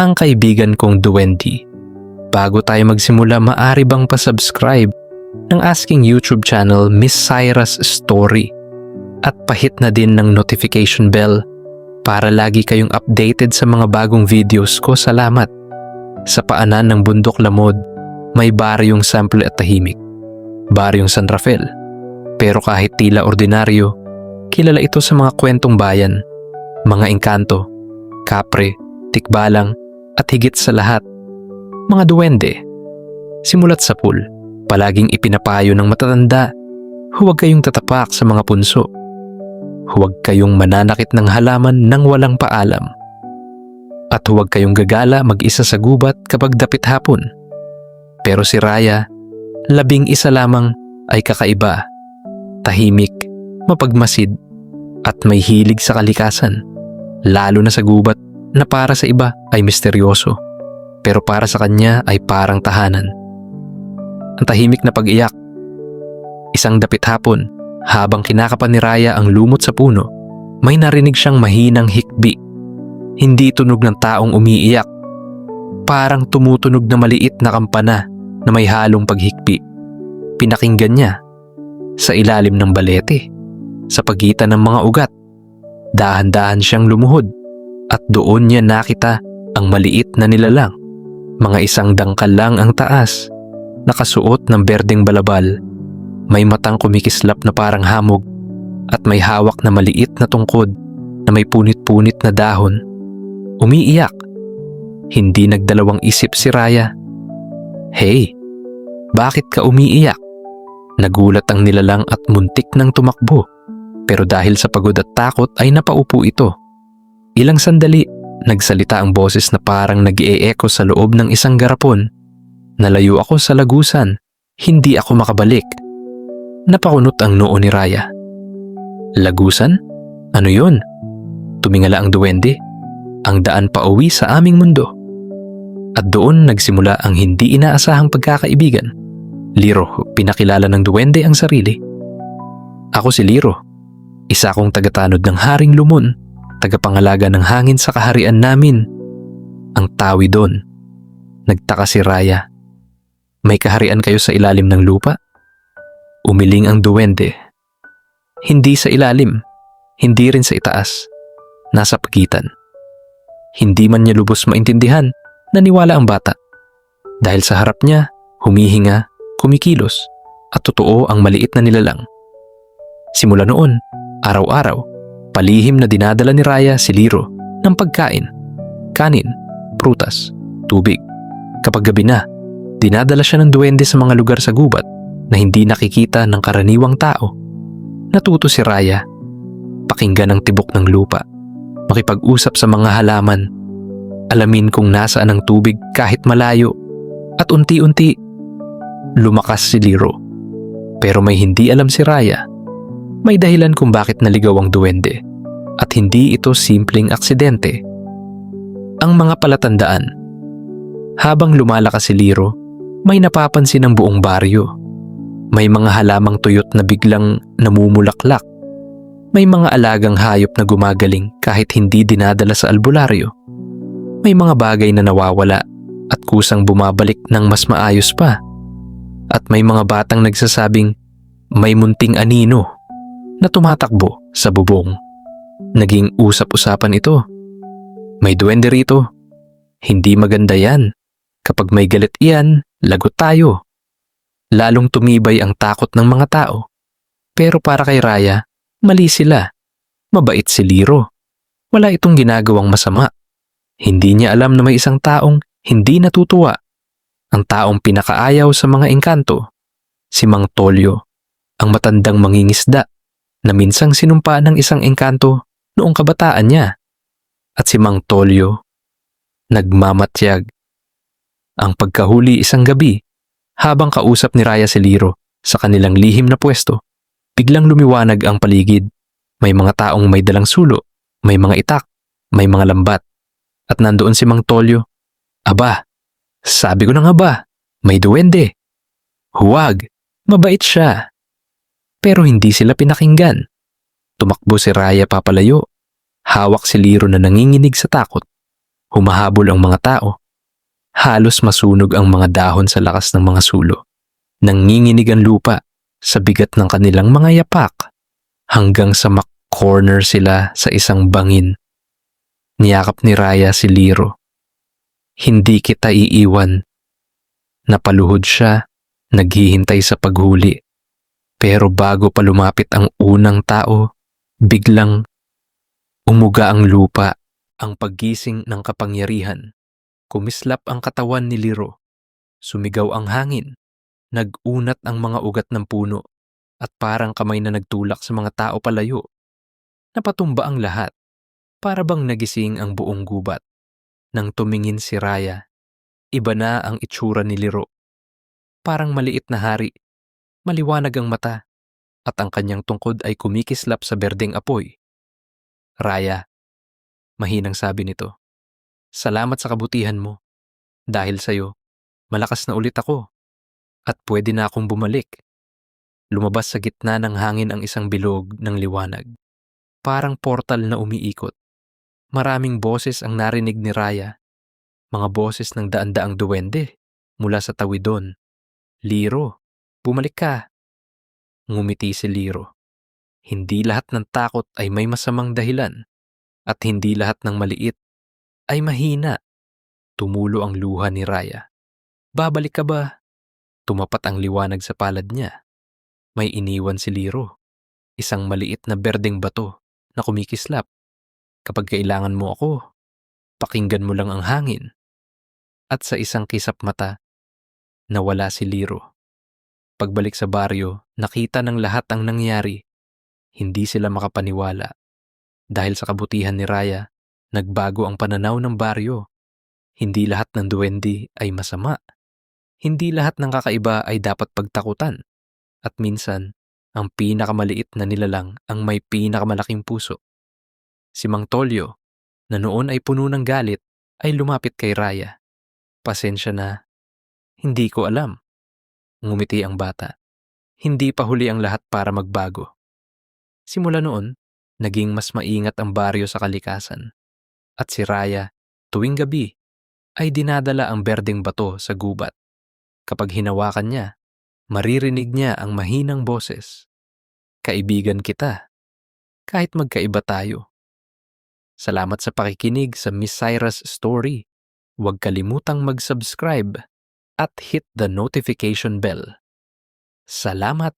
ang kaibigan kong Duwendi. Bago tayo magsimula, maari bang pasubscribe ng asking YouTube channel Miss Cyrus Story at pahit na din ng notification bell para lagi kayong updated sa mga bagong videos ko. Salamat! Sa paanan ng bundok lamod, may baryong sample at tahimik. Baryong San Rafael. Pero kahit tila ordinaryo, kilala ito sa mga kwentong bayan, mga engkanto, kapre, tikbalang, at higit sa lahat, mga duwende. Simulat sa pool, palaging ipinapayo ng matatanda, huwag kayong tatapak sa mga punso. Huwag kayong mananakit ng halaman nang walang paalam. At huwag kayong gagala mag-isa sa gubat kapag dapit hapon. Pero si Raya, labing isa lamang ay kakaiba. Tahimik, mapagmasid, at may hilig sa kalikasan. Lalo na sa gubat na para sa iba ay misteryoso. Pero para sa kanya ay parang tahanan. Ang tahimik na pag-iyak. Isang dapit hapon, habang kinakapan ni Raya ang lumot sa puno, may narinig siyang mahinang hikbi. Hindi tunog ng taong umiiyak. Parang tumutunog na maliit na kampana na may halong paghikbi. Pinakinggan niya sa ilalim ng balete, sa pagitan ng mga ugat. Dahan-dahan siyang lumuhod at doon niya nakita ang maliit na nilalang. Mga isang dangkal lang ang taas, nakasuot ng berdeng balabal. May matang kumikislap na parang hamog at may hawak na maliit na tungkod na may punit-punit na dahon. Umiiyak. Hindi nagdalawang isip si Raya. Hey, bakit ka umiiyak? Nagulat ang nilalang at muntik ng tumakbo. Pero dahil sa pagod at takot ay napaupo ito. Ilang sandali, nagsalita ang boses na parang nag eeko sa loob ng isang garapon. Nalayo ako sa lagusan, hindi ako makabalik. Napakunot ang noo ni Raya. Lagusan? Ano yun? Tumingala ang duwende. Ang daan pa uwi sa aming mundo. At doon nagsimula ang hindi inaasahang pagkakaibigan. Liro, pinakilala ng duwende ang sarili. Ako si Liro. Isa akong tagatanod ng Haring Lumon tagapangalaga ng hangin sa kaharian namin. Ang tawi doon. Nagtaka si Raya. May kaharian kayo sa ilalim ng lupa? Umiling ang duwende. Hindi sa ilalim, hindi rin sa itaas. Nasa pagitan. Hindi man niya lubos maintindihan, naniwala ang bata. Dahil sa harap niya, humihinga, kumikilos, at totoo ang maliit na nilalang. Simula noon, araw-araw, Palihim na dinadala ni Raya si Liro ng pagkain, kanin, prutas, tubig. Kapag gabi na, dinadala siya ng duwende sa mga lugar sa gubat na hindi nakikita ng karaniwang tao. Natuto si Raya, pakinggan ang tibok ng lupa, makipag-usap sa mga halaman, alamin kung nasaan ang tubig kahit malayo, at unti-unti, lumakas si Liro. Pero may hindi alam si Raya may dahilan kung bakit naligaw ang duwende at hindi ito simpleng aksidente. Ang mga palatandaan Habang lumalakas si Liro, may napapansin ang buong baryo. May mga halamang tuyot na biglang namumulaklak. May mga alagang hayop na gumagaling kahit hindi dinadala sa albularyo. May mga bagay na nawawala at kusang bumabalik ng mas maayos pa. At may mga batang nagsasabing may munting anino na tumatakbo sa bubong. Naging usap-usapan ito. May duwende rito. Hindi maganda yan. Kapag may galit iyan, lagot tayo. Lalong tumibay ang takot ng mga tao. Pero para kay Raya, mali sila. Mabait si Liro. Wala itong ginagawang masama. Hindi niya alam na may isang taong hindi natutuwa. Ang taong pinakaayaw sa mga engkanto. Si Mang Tolyo, ang matandang mangingisda na minsang sinumpa ng isang engkanto noong kabataan niya. At si Mang Tolyo, nagmamatyag. Ang pagkahuli isang gabi, habang kausap ni Raya Celiro sa kanilang lihim na pwesto, biglang lumiwanag ang paligid. May mga taong may dalang sulo, may mga itak, may mga lambat. At nandoon si Mang Tolyo. Aba, sabi ko na nga ba, may duwende. Huwag, mabait siya. Pero hindi sila pinakinggan. Tumakbo si Raya papalayo. Hawak si Liro na nanginginig sa takot. Humahabol ang mga tao. Halos masunog ang mga dahon sa lakas ng mga sulo. Nanginginig ang lupa sa bigat ng kanilang mga yapak hanggang sa mak-corner sila sa isang bangin. Niyakap ni Raya si Liro. Hindi kita iiwan. Napaluhod siya, naghihintay sa paghuli. Pero bago pa lumapit ang unang tao, biglang umuga ang lupa, ang paggising ng kapangyarihan. Kumislap ang katawan ni Liro. Sumigaw ang hangin. Nagunat ang mga ugat ng puno at parang kamay na nagtulak sa mga tao palayo. Napatumba ang lahat. Para bang nagising ang buong gubat. Nang tumingin si Raya, iba na ang itsura ni Liro. Parang maliit na hari. Maliwanag ang mata at ang kanyang tungkod ay kumikislap sa berdeng apoy. Raya, mahinang sabi nito. Salamat sa kabutihan mo. Dahil sa'yo, malakas na ulit ako. At pwede na akong bumalik. Lumabas sa gitna ng hangin ang isang bilog ng liwanag. Parang portal na umiikot. Maraming boses ang narinig ni Raya. Mga boses ng daan-daang duwende mula sa tawidon. Liro, bumalik ka. Ngumiti si Liro. Hindi lahat ng takot ay may masamang dahilan at hindi lahat ng maliit ay mahina. Tumulo ang luha ni Raya. Babalik ka ba? Tumapat ang liwanag sa palad niya. May iniwan si Liro. Isang maliit na berdeng bato na kumikislap. Kapag kailangan mo ako, pakinggan mo lang ang hangin. At sa isang kisap mata, nawala si Liro. Pagbalik sa baryo, nakita ng lahat ang nangyari. Hindi sila makapaniwala. Dahil sa kabutihan ni Raya, nagbago ang pananaw ng baryo. Hindi lahat ng duwendi ay masama. Hindi lahat ng kakaiba ay dapat pagtakutan. At minsan, ang pinakamaliit na nilalang ang may pinakamalaking puso. Si Mang Tolyo, na noon ay puno ng galit, ay lumapit kay Raya. Pasensya na, hindi ko alam. Ngumiti ang bata. Hindi pa huli ang lahat para magbago. Simula noon, naging mas maingat ang baryo sa kalikasan. At si Raya, tuwing gabi, ay dinadala ang berdeng bato sa gubat. Kapag hinawakan niya, maririnig niya ang mahinang boses. Kaibigan kita. Kahit magkaiba tayo. Salamat sa pakikinig sa Miss Cyrus Story. Huwag kalimutang mag-subscribe at hit the notification bell. Salamat!